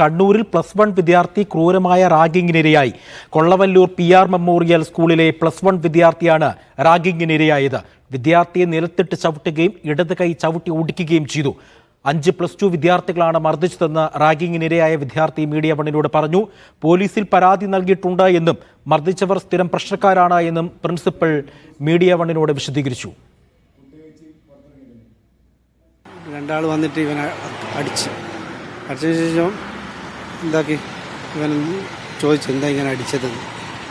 കണ്ണൂരിൽ plus one വിദ്യാർത്ഥി ക്രൂരമായ റാഗിങ്ങിനിരയായി. കൊള്ളവല്ലൂർ പി ആർ മെമ്മോറിയൽ സ്കൂളിലെ പ്ലസ് വൺ വിദ്യാർത്ഥിയാണ് റാഗിങ്ങിനിരയായത്. വിദ്യാർത്ഥിയെ നിലത്തിട്ട് ചവിട്ടുകയും ഇടത് കൈ ചവിട്ടി ഒടിക്കുകയും ചെയ്തു. അഞ്ച് പ്ലസ് ടു വിദ്യാർത്ഥികളാണ് മർദ്ദിച്ചതെന്ന് റാഗിങ്ങിനിരയായ വിദ്യാർത്ഥി മീഡിയ വണ്ണിനോട് പറഞ്ഞു. പോലീസിൽ പരാതി നൽകിയിട്ടുണ്ട് എന്നും മർദ്ദിച്ചവർ സ്ഥിരം പ്രശ്നക്കാരാണ് എന്നും പ്രിൻസിപ്പൽ മീഡിയ വണ്ണിനോട് വിശദീകരിച്ചു. രണ്ടാൾ വന്നിട്ട് ഇവനെ അടിച്ച്. അടിച്ചതിന് ശേഷം എന്താക്കി? ഇവൻ ചോദിച്ചു എന്താ ഇങ്ങനെ അടിച്ചതെന്ന്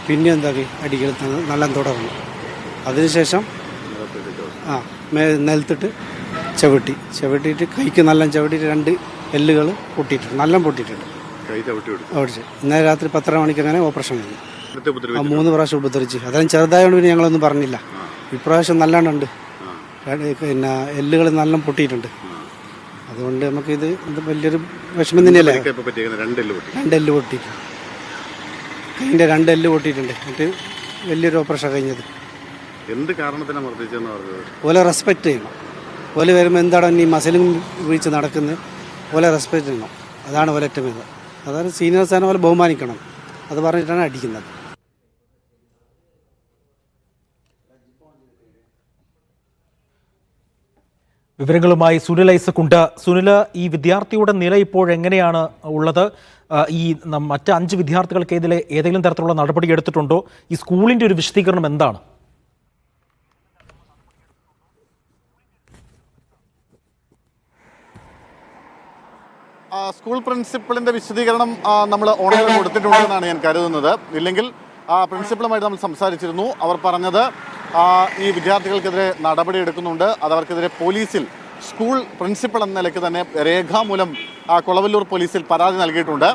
പിന്നെ എന്താക്കി? അടിക്കൽ നല്ല തുടർന്നു. അതിനുശേഷം ആ മേ നിലത്തിട്ട് ചവിട്ടി. ചവിട്ടിയിട്ട് കൈക്ക് നല്ല ചവിട്ടിയിട്ട് രണ്ട് എല്ലുകൾ പൊട്ടിയിട്ടുണ്ട്. നല്ല പൊട്ടിയിട്ടുണ്ട്. ഓടിച്ച്. ഇന്നലെ രാത്രി പത്തര മണിക്ക് അങ്ങനെ ഓപ്പറേഷൻ കഴിഞ്ഞു. ആ മൂന്ന് പ്രാവശ്യം ഉപദ്രവിച്ച്. അതെല്ലാം ചെറുതായതുകൊണ്ട് പിന്നെ ഞങ്ങളൊന്നും പറഞ്ഞില്ല. ഇപ്രാവശ്യം നല്ലോണമുണ്ട് പിന്നെ എല്ലുകൾ നല്ല പൊട്ടിയിട്ടുണ്ട്. അതുകൊണ്ട് നമുക്കിത് ഇത് വലിയൊരു വിഷമം തന്നെയല്ലേ? രണ്ടെല്ല് പൊട്ടി. കൈന്റെ രണ്ടെല്ല് പൊട്ടിയിട്ടുണ്ട്. എന്നിട്ട് വലിയൊരു ഓപ്പറേഷൻ കഴിഞ്ഞത്. എന്ത് കാരണത്തിനാണ് മർദ്ദിച്ചെന്ന് പറഞ്ഞത്? ഓലെ റെസ്പെക്റ്റ് ചെയ്യണം. ഓൽ വരുമ്പോൾ എന്താണ് ഈ മസിലും വീഴ്ച നടക്കുന്നത് ഓലെ റെസ്പെക്റ്റ് ചെയ്യണം. അതാണ് ഓലേറ്റം ഇത്. അതാണ് സീനിയർ സ്ഥാനം പോലെ ബഹുമാനിക്കണം. അത് പറഞ്ഞിട്ടാണ് അടിക്കുന്നത്. വിവരങ്ങളുമായി സുനിൽ ഐസക് ഉണ്ട് സുനിൽ ഈ വിദ്യാർത്ഥിയുടെ നില ഇപ്പോൾ എങ്ങനെയാണ് ഉള്ളത്? ഈ മറ്റ് അഞ്ച് വിദ്യാർത്ഥികൾക്കെതിരെ ഏതെങ്കിലും തരത്തിലുള്ള നടപടി എടുത്തിട്ടുണ്ടോ? ഈ സ്കൂളിന്റെ ഒരു വിശദീകരണം എന്താണ്? സ്കൂൾ പ്രിൻസിപ്പളിന്റെ വിശദീകരണം നമ്മൾ ഓൺലൈനിൽ കൊടുത്തിട്ടുണ്ടെന്നാണ് ഞാൻ കരുതുന്നത്. ഇല്ലെങ്കിൽ പ്രിൻസിപ്പളുമായിട്ട് നമ്മൾ സംസാരിച്ചിരുന്നു. അവർ പറഞ്ഞത് ഈ വിദ്യാർത്ഥികൾക്കെതിരെ നടപടി എടുക്കുന്നുണ്ട്. അത് അവർക്കെതിരെ പോലീസിൽ സ്കൂൾ പ്രിൻസിപ്പൾ എന്ന നിലയ്ക്ക് തന്നെ രേഖാമൂലം കൊളവല്ലൂർ പോലീസിൽ പരാതി നൽകിയിട്ടുണ്ട്.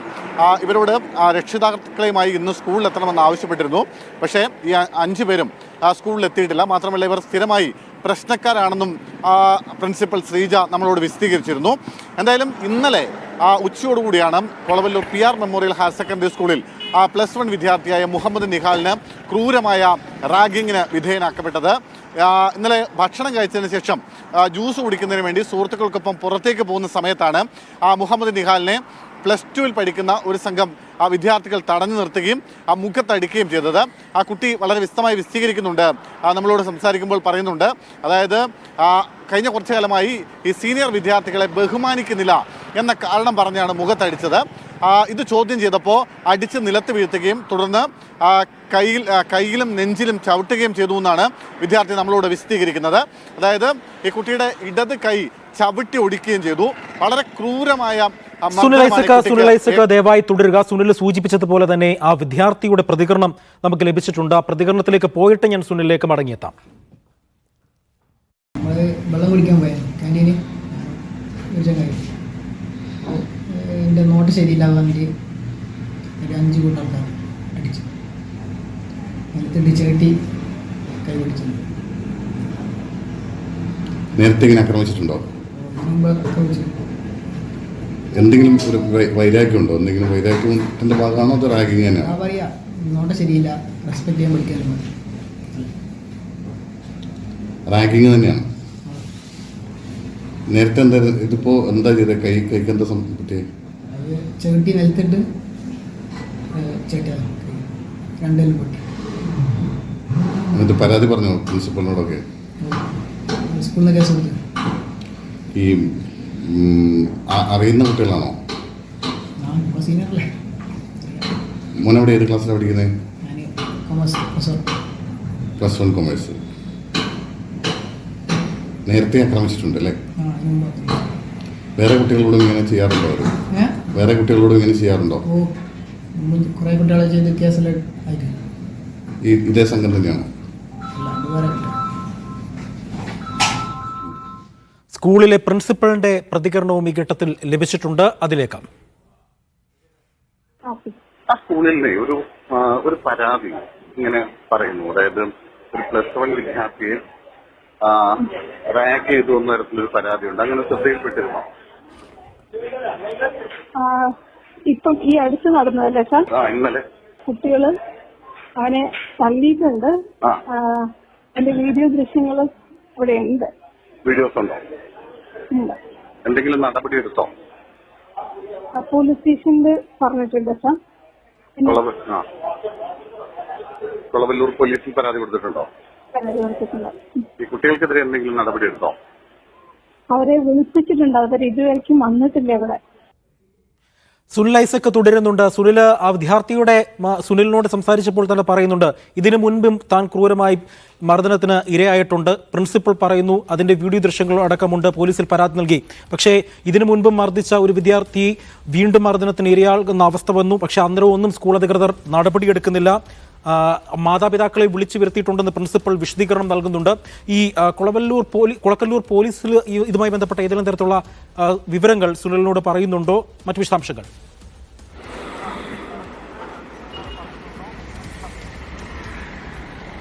ഇവരോട് രക്ഷിതാക്കളെയുമായി ഇന്ന് സ്കൂളിൽ എത്തണമെന്ന് ആവശ്യപ്പെട്ടിരുന്നു. പക്ഷേ ഈ അഞ്ചു പേരും സ്കൂളിൽ എത്തിയിട്ടില്ല മാത്രമല്ല ഇവർ സ്ഥിരമായി പ്രശ്നക്കാരാണെന്നും പ്രിൻസിപ്പൽ ശ്രീജ നമ്മളോട് വിശദീകരിച്ചിരുന്നു. എന്തായാലും ഇന്നലെ ഉച്ചയോടുകൂടിയാണ് Kolavallur P R memorial higher secondary സ്കൂളിൽ പ്ലസ് വൺ വിദ്യാർത്ഥിയായ മുഹമ്മദ് നിഹാലിന് ക്രൂരമായ റാഗിങ്ങിന് വിധേയനാക്കപ്പെട്ടത്. ഇന്നലെ ഭക്ഷണം കഴിച്ചതിന് ശേഷം ജ്യൂസ് കുടിക്കുന്നതിന് വേണ്ടി സുഹൃത്തുക്കൾക്കൊപ്പം പുറത്തേക്ക് പോകുന്ന സമയത്താണ് ആ മുഹമ്മദ് നിഹാലിനെ പ്ലസ് ടുവിൽ പഠിക്കുന്ന ഒരു സംഘം ആ വിദ്യാർത്ഥികൾ തടഞ്ഞു നിർത്തുകയും ആ മുഖത്തടിക്കുകയും ചെയ്തത്. ആ കുട്ടി വളരെ വിശദമായി വിശദീകരിക്കുന്നുണ്ട്. നമ്മളോട് സംസാരിക്കുമ്പോൾ പറയുന്നുണ്ട്. അതായത് കഴിഞ്ഞ കുറച്ചു കാലമായി ഈ സീനിയർ വിദ്യാർത്ഥികളെ ബഹുമാനിക്കുന്നില്ല എന്ന കാരണം പറഞ്ഞാണ് മുഖത്തടിച്ചത്. ആ, ഇത് ചോദ്യം ചെയ്തപ്പോൾ അടിച്ച് നിലത്ത് വീഴ്ത്തുകയും തുടർന്ന് ആ, കയ്യിൽ കയ്യിലും നെഞ്ചിലും ചവിട്ടുകയും ചെയ്തു എന്നാണ് വിദ്യാർത്ഥി നമ്മളോട് വിശദീകരിക്കുന്നത്. അതായത് ഈ കുട്ടിയുടെ ഇടത് കൈ ചവിട്ടി ഒടിക്കുകയും ചെയ്തു. വളരെ ക്രൂരമായ സുനിൽ ഐസക്ക സുനിൽ ഐസക്ക ദയവായി തുടരുക. സുനിൽ സൂചിപ്പിച്ചതുപോലെ തന്നെ ആ വിദ്യാർത്ഥിയുടെ പ്രതികരണം നമുക്ക് ലഭിച്ചിട്ടുണ്ട്. ആ പ്രതികരണത്തിലേക്ക് പോയിട്ട് ഞാൻ സുനിലേക്ക് മടങ്ങിയെത്താം. വെള്ളം കുടിക്കാൻ പോയാൽ ക്യാന്റീന് ഒരു ചങ്ങായി. നോട്ട് ശരിയില്ലാതെ വന്നിട്ട് ഒരു അഞ്ച് കൂട്ടം ആൾക്കാർ അടിച്ചു. നിലത്തിട്ട് ചേട്ടി കൈ പിടിച്ചു നേരത്തെ ഇങ്ങനെ ആക്രമിച്ചിട്ടുണ്ടോ മുമ്പ് എന്തെങ്കിലും ഒരു വൈരാഗ്യം വൈരാഗ്യമുണ്ടോ എന്തെങ്കിലും വൈരാഗ്യത്തിന്റെ ഭാഗമാണോ അത് റാഗിങ് ആ പറയാ നോട്ട് ശരിയില്ല. റെസ്പെക്ട് ചെയ്യാൻ പഠിക്കാനും റാഗിങ് തന്നെയാണ്. നേരത്തെ എന്താ ഇതിപ്പോ എന്താ ചെയ്തത് കൈ കൈക്ക് എന്താ സം- പറ്റിയേ? അത് ചേട്ടി നിലത്തിട്ട് ചേട്ടിയാണ് രണ്ടേലും പൊട്ടി. എന്നിട്ട് പരാതി പറഞ്ഞു പ്രിൻസിപ്പളിനോടൊക്കെ സ്കൂളിൽ കേസ് കൊടുത്തു ഈ അറിയുന്ന കുട്ടികളാണോ? സീനിയറല്ലേ. മോനെവിടെ ഏത് ക്ലാസ്സിലാണ് പഠിക്കുന്നത് പ്ലസ് വൺ. കൊമേഴ്സ്. നേരത്തെ ആക്രമിച്ചിട്ടുണ്ട് അല്ലേ. വേറെ കുട്ടികളോടും ഇങ്ങനെ ചെയ്യാറുണ്ടോ അവർ വേറെ കുട്ടികളോട് ഇങ്ങനെ ചെയ്യാറുണ്ടോ? കുറെ കുറേ കുട്ടികളെ ചെയ്ത് കേസെല്ലാം ഈ ഇതേ സംഘം തന്നെയാണോ? അല്ലാണ്ട് വേറെ കിട്ടും. സ്കൂളിലെ പ്രിൻസിപ്പളിന്റെ പ്രതികരണവും ഈ ഘട്ടത്തിൽ ലഭിച്ചിട്ടുണ്ട്. അതിലേക്കാം. ആ സ്കൂളിലെ ഒരു ആ, ഒരു പരാതി ഇങ്ങനെ പറയുന്നു. അതായത് ഒരു പ്ലസ് വൺ വിദ്യാർത്ഥിയെ റാക്ക് ചെയ്തു എന്ന തരത്തിലൊരു പരാതിയുണ്ട്. അങ്ങനെ ശ്രദ്ധയിൽപ്പെട്ടിരുന്നു. ഇപ്പം ഈ അടുത്ത് നടന്നതല്ലേ സാർ? ഇന്നലെ. കുട്ടികൾ അവനെ തള്ളിയിട്ടുണ്ട്. എന്റെ വീഡിയോ ദൃശ്യങ്ങൾ ഇവിടെ ഉണ്ട്. വീഡിയോസ് ഉണ്ടോ? എന്തെങ്കിലും നടപടി എടുത്തോ? പോലീസ് സ്റ്റേഷനിൽ പറഞ്ഞിട്ടുണ്ട് സാർ. കൊളവല്ലൂർ പോലീസിൽ പരാതി കൊടുത്തിട്ടുണ്ടോ? ഈ കുട്ടികൾക്കെതിരെ എന്തെങ്കിലും നടപടി എടുത്തോ? അവരെ വിളിപ്പിച്ചിട്ടുണ്ട്. അവർ ഇതുവരെയ്ക്കും വന്നിട്ടില്ല ഇവിടെ. സുനിൽ ഐസക് തുടരുന്നുണ്ട്. സുനിൽ ആ വിദ്യാർത്ഥിയുടെ സുനിലിനോട് സംസാരിച്ചപ്പോൾ തന്നെ പറയുന്നുണ്ട് ഇതിനു മുൻപും താൻ ക്രൂരമായി മർദ്ദനത്തിന് ഇരയായിട്ടുണ്ട്. പ്രിൻസിപ്പൽ പറയുന്നു അതിന്റെ വീഡിയോ ദൃശ്യങ്ങൾ അടക്കമുണ്ട് പോലീസിൽ പരാതി നൽകി. പക്ഷേ ഇതിനു മുൻപും മർദ്ദിച്ച ഒരു വിദ്യാർത്ഥി വീണ്ടും മർദ്ദനത്തിന് ഇരയാകുന്ന അവസ്ഥ വന്നു. പക്ഷേ അന്നേരം ഒന്നും സ്കൂൾ അധികൃതർ നടപടിയെടുക്കുന്നില്ല. മാതാപിതാക്കളെ വിളിച്ചു വരുത്തിയിട്ടുണ്ടെന്ന് പ്രിൻസിപ്പൽ വിശദീകരണം നൽകുന്നുണ്ട്. ഈ കുളവല്ലൂർ പോലീ കുളക്കല്ലൂർ പോലീസിൽ ഇതുമായി ബന്ധപ്പെട്ട ഏതെങ്കിലും തരത്തിലുള്ള വിവരങ്ങൾ സുനിലിനോട് പറയുന്നുണ്ടോ? മറ്റു വിശദാംശങ്ങൾ.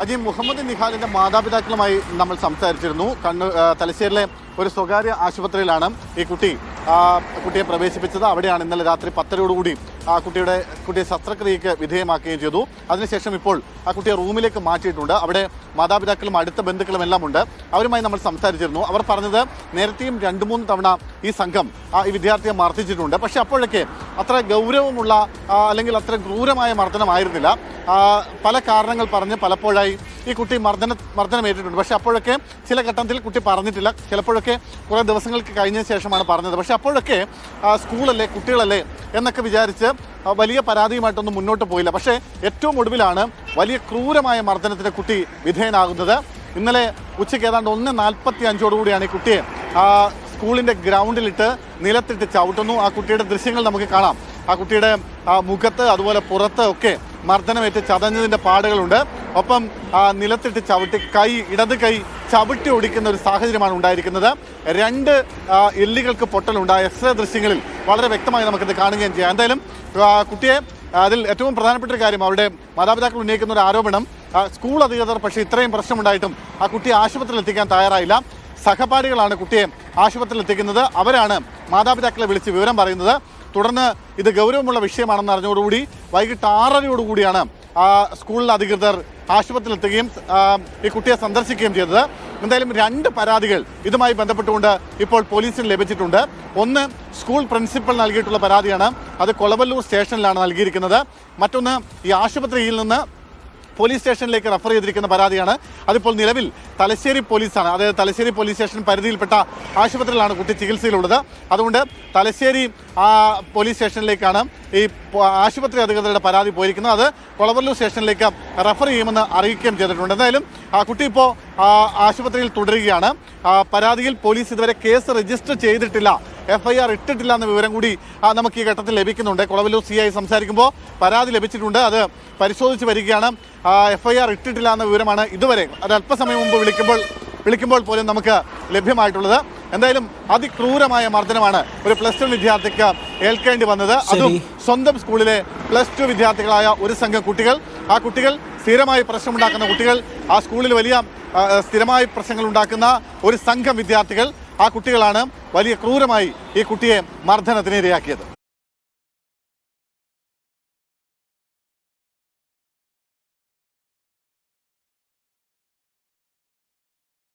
അജി മുഹമ്മദ് നിഹാലിന്റെ മാതാപിതാക്കളുമായി നമ്മൾ സംസാരിച്ചിരുന്നു. കണ്ണൂർ തലശ്ശേരിലെ ഒരു സ്വകാര്യ ആശുപത്രിയിലാണ് ഈ കുട്ടി കുട്ടിയെ പ്രവേശിപ്പിച്ചത് അവിടെയാണ്. ഇന്നലെ രാത്രി പത്തരയോടുകൂടി ആ കുട്ടിയുടെ കുട്ടിയെ ശസ്ത്രക്രിയയ്ക്ക് വിധേയമാക്കുകയും ചെയ്തു. അതിനുശേഷം ഇപ്പോൾ ആ കുട്ടിയെ റൂമിലേക്ക് മാറ്റിയിട്ടുണ്ട്. അവിടെ മാതാപിതാക്കളും അടുത്ത ബന്ധുക്കളും എല്ലാം ഉണ്ട്. അവരുമായി നമ്മൾ സംസാരിച്ചിരുന്നു. അവർ പറഞ്ഞത് നേരത്തെയും രണ്ട് മൂന്ന് തവണ ഈ സംഘം ഈ വിദ്യാർത്ഥിയെ മർദ്ദിച്ചിട്ടുണ്ട്. പക്ഷേ അപ്പോഴൊക്കെ അത്ര ഗൗരവമുള്ള അല്ലെങ്കിൽ അത്ര ക്രൂരമായ മർദ്ദനമായിരുന്നില്ല. പല കാരണങ്ങൾ പറഞ്ഞ് പലപ്പോഴായി ഈ കുട്ടി മർദ്ദന മർദ്ദനമേറ്റിട്ടുണ്ട് പക്ഷേ അപ്പോഴൊക്കെ ചില ഘട്ടത്തിൽ കുട്ടി പറഞ്ഞിട്ടില്ല. ചിലപ്പോഴൊക്കെ കുറേ ദിവസങ്ങൾക്ക് കഴിഞ്ഞ ശേഷമാണ് പറഞ്ഞത്. പക്ഷേ അപ്പോഴൊക്കെ സ്കൂളല്ലേ കുട്ടികളല്ലേ എന്നൊക്കെ വിചാരിച്ച് വലിയ പരാതിയുമായിട്ടൊന്നും മുന്നോട്ട് പോയില്ല. പക്ഷേ ഏറ്റവും ഒടുവിലാണ് വലിയ ക്രൂരമായ മർദ്ദനത്തിന് കുട്ടി വിധേയനാകുന്നത്. ഇന്നലെ ഉച്ചയ്ക്ക് ഏതാണ്ട് ഒന്ന് നാൽപ്പത്തി അഞ്ചോടുകൂടിയാണ് ഈ കുട്ടിയെ ആ സ്കൂളിന്റെ ഗ്രൗണ്ടിലിട്ട് നിലത്തിട്ട് ചവിട്ടുന്നു. ആ കുട്ടിയുടെ ദൃശ്യങ്ങൾ നമുക്ക് കാണാം. ആ കുട്ടിയുടെ മുഖത്ത് അതുപോലെ പുറത്ത് ഒക്കെ മർദ്ദനമേറ്റ് ചതഞ്ഞതിന്റെ പാടുകളുണ്ട്. ഒപ്പം നിലത്തിട്ട് ചവിട്ടി കൈ ഇടത് കൈ ചവിട്ടി ഓടിക്കുന്ന ഒരു സാഹചര്യമാണ് ഉണ്ടായിരിക്കുന്നത്. രണ്ട് എല്ലുകൾക്ക് പൊട്ടലുണ്ടായ എക്സ്റേ ദൃശ്യങ്ങളിൽ വളരെ വ്യക്തമായി നമുക്കിത് കാണുകയും ചെയ്യാം. എന്തായാലും കുട്ടിയെ അതിൽ ഏറ്റവും പ്രധാനപ്പെട്ട ഒരു കാര്യം അവരുടെ മാതാപിതാക്കൾ ഉന്നയിക്കുന്ന ഒരു ആരോപണം. സ്കൂൾ അധികൃതർ പക്ഷേ ഇത്രയും പ്രശ്നമുണ്ടായിട്ടും ആ കുട്ടിയെ ആശുപത്രിയിൽ എത്തിക്കാൻ തയ്യാറായില്ല. സഹപാഠികളാണ് കുട്ടിയെ ആശുപത്രിയിൽ എത്തിക്കുന്നത്. അവരാണ് മാതാപിതാക്കളെ വിളിച്ച് വിവരം പറയുന്നത്. തുടർന്ന് ഇത് ഗൗരവമുള്ള വിഷയമാണെന്ന് അറിഞ്ഞതോടുകൂടി വൈകിട്ട് ആറരയോടുകൂടിയാണ് സ്കൂളിലെ അധികൃതർ ആശുപത്രിയിൽ എത്തുകയും ഈ കുട്ടിയെ സന്ദർശിക്കുകയും ചെയ്തത്. എന്തായാലും രണ്ട് പരാതികൾ ഇതുമായി ബന്ധപ്പെട്ടുകൊണ്ട് ഇപ്പോൾ പോലീസിന് ലഭിച്ചിട്ടുണ്ട്. ഒന്ന് സ്കൂൾ പ്രിൻസിപ്പൽ നൽകിയിട്ടുള്ള പരാതിയാണ്. അത് കൊളവല്ലൂർ സ്റ്റേഷനിലാണ് നൽകിയിരിക്കുന്നത്. മറ്റൊന്ന് ഈ ആശുപത്രിയിൽ നിന്ന് പോലീസ് സ്റ്റേഷനിലേക്ക് റഫർ ചെയ്തിരിക്കുന്ന പരാതിയാണ്. അതിപ്പോൾ നിലവിൽ തലശ്ശേരി പോലീസാണ്. അതായത് തലശ്ശേരി പോലീസ് സ്റ്റേഷൻ പരിധിയിൽപ്പെട്ട ആശുപത്രിയിലാണ് കുട്ടി ചികിത്സയിലുള്ളത്. അതുകൊണ്ട് തലശ്ശേരി പോലീസ് സ്റ്റേഷനിലേക്കാണ് ഈ ആശുപത്രി അധികൃതരുടെ പരാതി പോയിരിക്കുന്നത്. അത് കൊളവല്ലൂർ സ്റ്റേഷനിലേക്ക് റഫർ ചെയ്യുമെന്ന് അറിയിക്കുകയും ചെയ്തിട്ടുണ്ട്. എന്തായാലും ആ കുട്ടി ഇപ്പോൾ ആശുപത്രിയിൽ തുടരുകയാണ്. പരാതിയിൽ പോലീസ് ഇതുവരെ കേസ് രജിസ്റ്റർ ചെയ്തിട്ടില്ല. എഫ് ഐ ആർ ഇട്ടിട്ടില്ല എന്ന വിവരം കൂടി നമുക്ക് ഈ ഘട്ടത്തിൽ ലഭിക്കുന്നുണ്ട്. കുളവല്ലൂർ സി ഐ സംസാരിക്കുമ്പോൾ പരാതി ലഭിച്ചിട്ടുണ്ട്. അത് പരിശോധിച്ച് വരികയാണ്. എഫ് ഐ ആർ ഇട്ടിട്ടില്ല എന്ന വിവരമാണ് ഇതുവരെ അത് അല്പസമയം മുമ്പ് വിളിക്കുമ്പോൾ വിളിക്കുമ്പോൾ പോലും നമുക്ക് ലഭ്യമായിട്ടുള്ളത്. എന്തായാലും അതിക്രൂരമായ മർദ്ദനമാണ് ഒരു പ്ലസ് ടു വിദ്യാർത്ഥിക്ക് ഏൽക്കേണ്ടി വന്നത്. അതും സ്വന്തം സ്കൂളിലെ പ്ലസ് ടു വിദ്യാർത്ഥികളായ ഒരു സംഘം കുട്ടികൾ. ആ കുട്ടികൾ സ്ഥിരമായി പ്രശ്നമുണ്ടാക്കുന്ന കുട്ടികൾ ആ സ്കൂളിൽ വലിയ സ്ഥിരമായി പ്രശ്നങ്ങൾ ഉണ്ടാക്കുന്ന ഒരു സംഘം വിദ്യാർത്ഥികൾ. ആ കുട്ടികളാണ് വലിയ ക്രൂരമായി ഈ കുട്ടിയെ മർദ്ദനത്തിന് ഇരയാക്കിയത്